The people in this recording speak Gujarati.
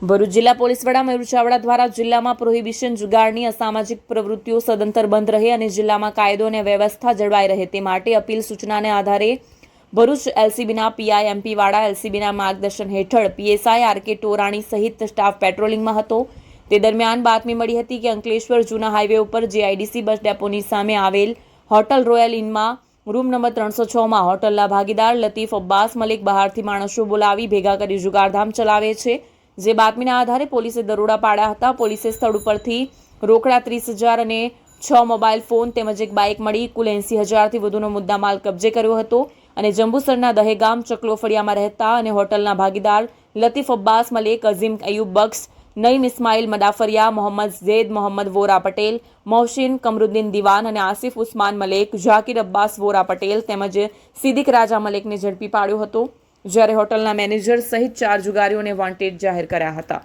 ભરૂચ જિલ્લા પોલીસ વડા મયુર ચાવડા દ્વારા જિલ્લામાં પ્રોહિબિશન જુગારની અસામાજિક પ્રવૃત્તિઓ સદંતર બંધ રહે અને જિલ્લામાં કાયદો અને વ્યવસ્થા જળવાઈ રહે તે માટે અપીલ સૂચનાને આધારે ભરૂચ એલસીબીના પીઆઈ એમપી વાળા એલસીબીના માર્ગદર્શન હેઠળ પીએસઆઈ આર કે ટોરાણી સહિત સ્ટાફ પેટ્રોલિંગમાં હતો. તે દરમિયાન બાતમી મળી હતી કે અંકલેશ્વર જૂના હાઈવે ઉપર જીઆઈડીસી બસ ડેપોની સામે આવેલ હોટલ રોયલ ઇનમાં રૂમ નંબર ત્રણસો છમાં હોટલના ભાગીદાર લતીફ અબ્બાસ મલિક બહારથી માણસો બોલાવી ભેગા કરી જુગારધામ ચલાવે છે. જે બાતમીના આધારે પોલીસે દરોડા પાડ્યા હતા. પોલીસે સ્થળ ઉપરથી રોકડા ત્રીસ હજાર અને છ મોબાઈલ ફોન તેમજ એક બાઇક મળી. કુલ એંસી હજારથી વધુનો મુદ્દામાલ કબજે કર્યો હતો અને જંબુસરના દહેગામ ચકલો ફળિયામાં રહેતા અને હોટલના ભાગીદાર લતીફ અબ્બાસ, મલિક, અઝીમ, અયુબ બક્ષ, નઈમ ઇસ્માઇલ મદાફરિયા મોહમ્મદ ઝેદ, મોહમ્મદ વોરા પટેલ, મોહસિન, કમરુદ્દીન દિવાન અને આસિફ ઉસ્માન મલેક, ઝાકિર અબ્બાસ વોરા પટેલ તેમજ સિદ્દીક રાજા મલેકને ઝડપી પાડ્યો હતો. જ્યારે હોટલના મેનેજર સહિત ચાર જુગારીઓને વોન્ટેડ જાહેર કર્યા હતા.